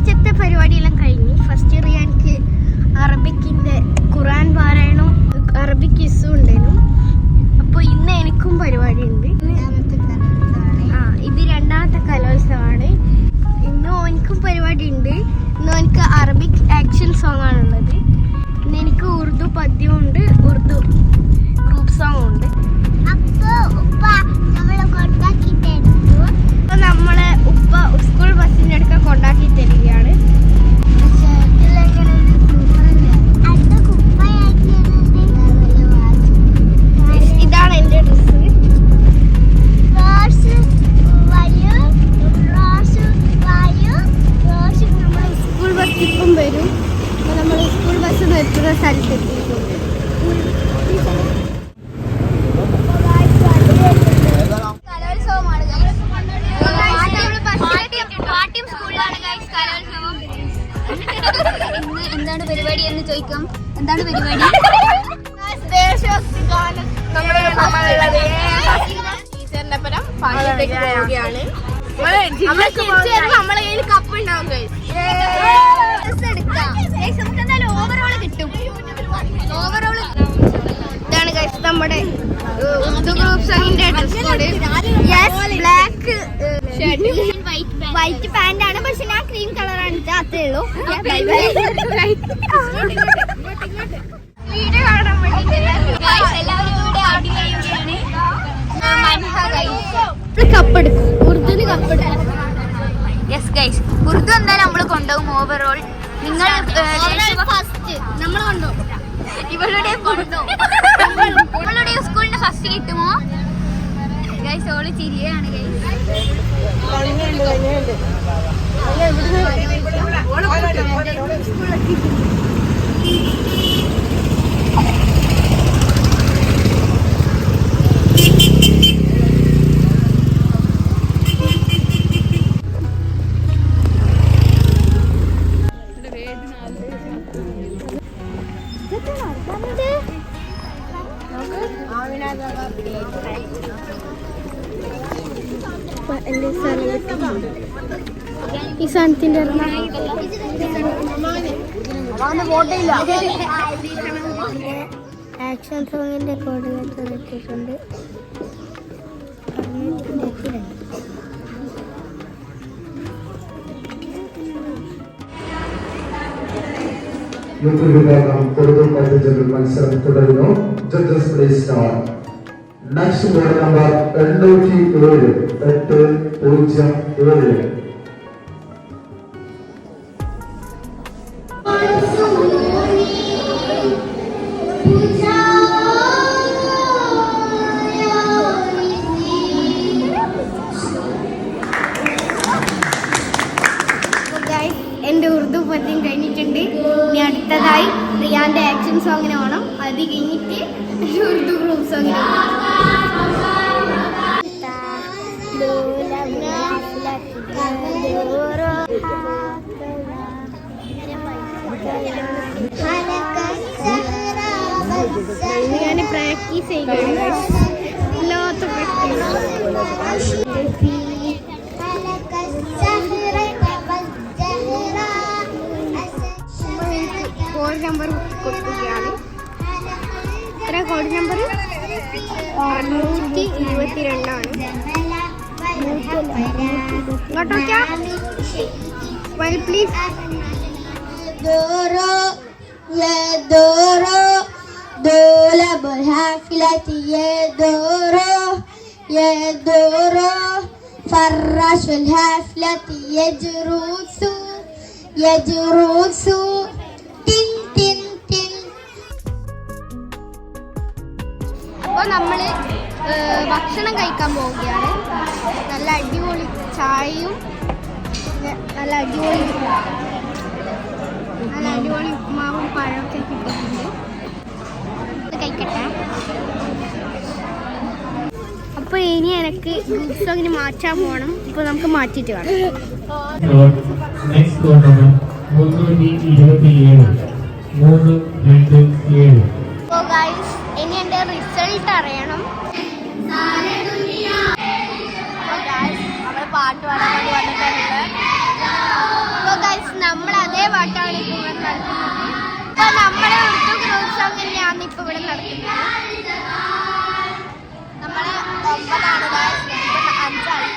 ഫസ്റ്റത്തെ പരിപാടിയെല്ലാം കഴിഞ്ഞു. First year എനിക്ക് അറബിക്കിന്റെ ഖുറാൻ പാരായണം അറബിക് ഇസും ഉണ്ടായിരുന്നു. അപ്പോൾ ഇന്ന് എനിക്കും പരിപാടി ഉണ്ട് ആ ഇത് രണ്ടാമത്തെ കലോത്സവമാണ്. ഇന്ന് എനിക്കും പരിപാടി ഉണ്ട് ഇന്ന് എനിക്ക് അറബിക് ആക്ഷൻ സോങ് ആണുള്ളത് ഇന്ന് എനിക്ക് ഉറുദു പദ്യമുണ്ട് ഉറുദു ഗ്രൂപ്പ് സോങ് ഉണ്ട്. അപ്പൊ നമ്മളെ ഉപ്പ സ്കൂൾ ബസ്സിന്റെ അടുക്ക കൊണ്ടാക്കി തരികയാണ്. ഇതാണ് എന്താണ് പരിപാടി എന്ന് ചോദിക്കാം. എന്താണ് പരിപാടി? നമ്മൾ കയ്യിൽ കപ്പ് ഉണ്ടാവും കിട്ടും. ഇതാണ് ഗൈസ് നമ്മുടെ group സംഗിന്റെ dress code black white white pant ആണ് പക്ഷെ ഞാൻ ക്രീം കളറാണ് ആണ് അത്രേ ഉള്ളൂ. വീഡിയോ കാണാൻ വേണ്ടി എല്ലാവരും ഇവിടെ അടിപൊളിയാണ് കപ്പ് എടുക്കും ഉറുദുവിന് കപ്പ് എടുക്കും യെസ് ഗൈസ് ഉറുദു എന്തായാലും നമ്മൾ കൊണ്ടുപോകും ഓവറോൾ നിങ്ങൾ ഫസ്റ്റ് നമ്മൾ കൊണ്ടുപോകും ഇവളുടെ കൊണ്ടുപോകും. ഇവളുടെ സ്കൂളിന്റെ ഫസ്റ്റ് കിട്ടുമോ? ഓൾ ചിരിയാണ് ഗൈസ് ഈ സാധനത്തിന്റെ ആക്ഷൻ സോങ്ങിന്റെ കോർഡിനേറ്റർ എത്തിയിട്ടുണ്ട് യൂത്ത് വിഭാഗം ഉറുദു പദ്ധതികൾ മത്സരം തുടരുന്നു judges place number next board number എണ്ണൂറ്റി ഏഴ് എട്ട് പൂജ്യം ഏഴ് സോങ്ങിന് പോകണം അത് കഴിഞ്ഞിട്ട് ഉറുദു ഗ്രൂപ്പ് സോങ്ങിന് ഞാൻ പ്രാക്ടീസ് ചെയ്യുകയാണ് എല്ലാത്ത പ്രാക്ടീസ് കോഡ് നമ്പർ കൊടുക്കുകയാണ് എത്ര കോഡ് നമ്പർ നൂറ്റി ഇരുപത്തിരണ്ടാണ് ഇങ്ങോട്ട് നോക്കിയാ വൈൽ പ്ലീസ് دورو يا دورو دولب الحافلة يا دورو يا دورو فراش الحافلة يجروس يجروس تن تن تن അപ്പോൾ നമ്മൾ ഭക്ഷണം കഴിക്കാൻ പോവുകയാണ്. നല്ല അടിപൊളി ചായയും നല്ല അടിപൊളി നല്ല അടിപൊളി ഉപ്മാവും പഴമൊക്കെ കിട്ടുന്നുണ്ട് കഴിക്കട്ടെ. അപ്പോൾ ഇനി എനിക്ക് ഗ്രൂപ്പ് അങ്ങനെ മാറ്റാൻ പോകണം ഇപ്പോൾ നമുക്ക് മാറ്റിയിട്ട് കാണാം. മുന്നൂറ്റി ഇരുപത്തിയേഴ് മൂന്ന് രണ്ട് ഏഴ്. ഇനി എന്റെ റിസൾട്ട് അറിയണം. പാട്ട് പാടാൻ വേണ്ടി വന്നിട്ടുണ്ട്. നമ്മൾ അതേ പാട്ടാണ് ഇപ്പൊ ഇവിടെ നടക്കുന്നത് അപ്പൊ നമ്മളെ ഉടുത്തു ക്രോത്സവം തന്നെയാണ് ഇപ്പൊ ഇവിടെ നടക്കുന്നത് നമ്മൾ ഒമ്പതാണ് അഞ്ചാണ്.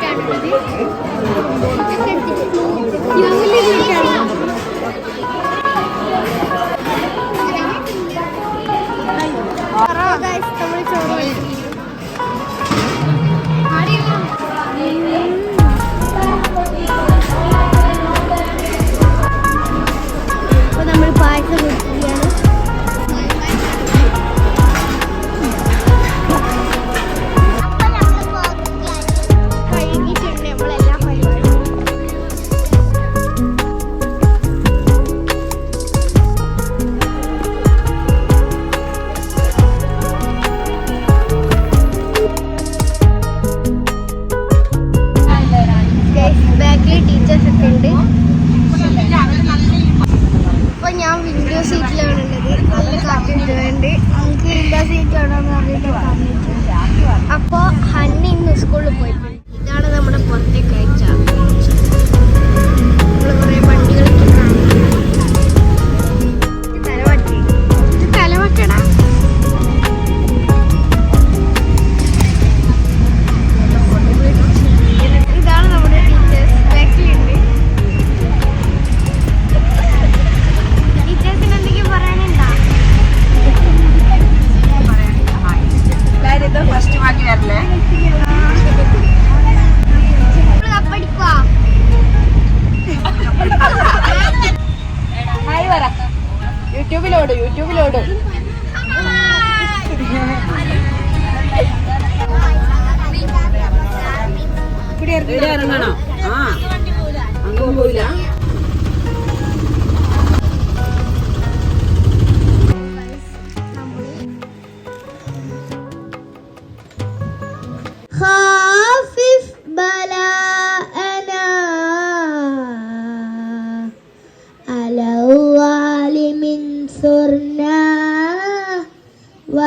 ক্যাটাগরি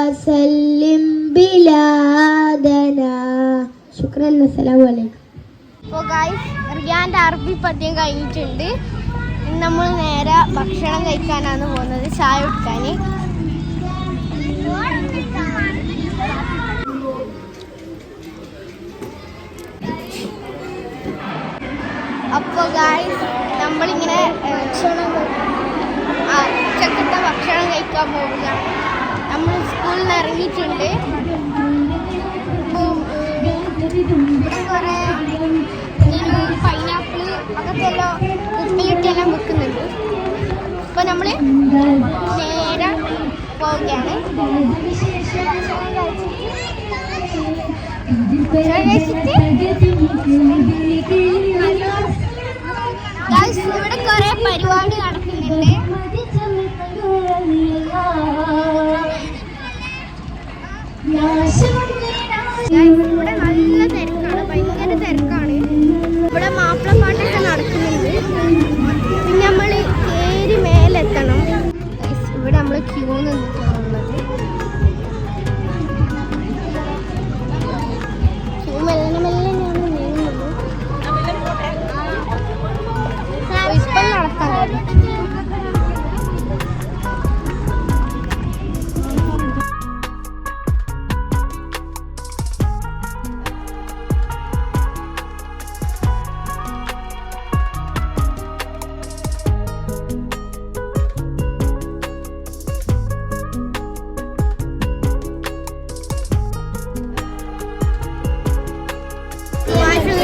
وسلم بلادنا شكرا. والسلام عليكم. അപ്പോൾ ഗായ്സ് റിയാന്റെ അറബി പദ്യം കഴിഞ്ഞിട്ടുണ്ട്. നമ്മൾ നേരെ ഭക്ഷണം കഴിക്കാനാണ് പോകുന്നത്. ചായ കുടിക്കാൻ അപ്പോൾ ഗായ്സ് നമ്മളിങ്ങനെ ഭക്ഷണം ചക്കത്തെ ഭക്ഷണം കഴിക്കാൻ പോവുകയാണ്. നമ്മൾ സ്കൂളിൽ നിന്ന് ഇറങ്ങിയിട്ടുണ്ട് കുറേ പൈനാപ്പിൾ അതൊക്കെ എല്ലാം കുപ്പിയിട്ടെല്ലാം വെക്കുന്നുണ്ട്. അപ്പോൾ നമ്മൾ നേരെ പോവുകയാണ്. ഇവിടെ കുറെ പരിപാടി നടക്കുന്നുണ്ട്. 要幸福，要爱。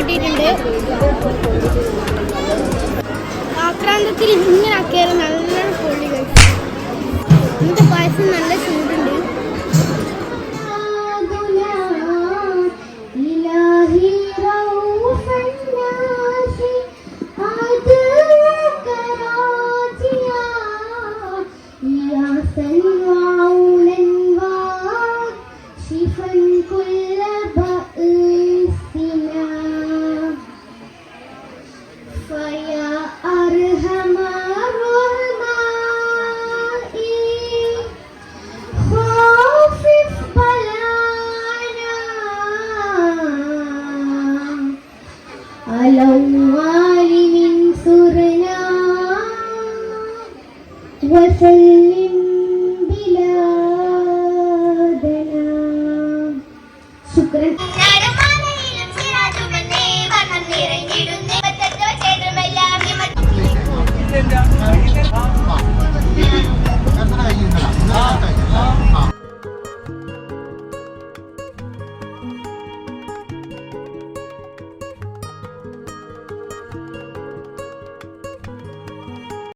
കിട്ടിയിട്ടുണ്ട് ആക്രാന്തത്തിൽ ഇങ്ങനെ ആക്കിയാലും നല്ല പൊള്ളി കഴിച്ചു എന്നിട്ട് പായസം നല്ല ചൂട്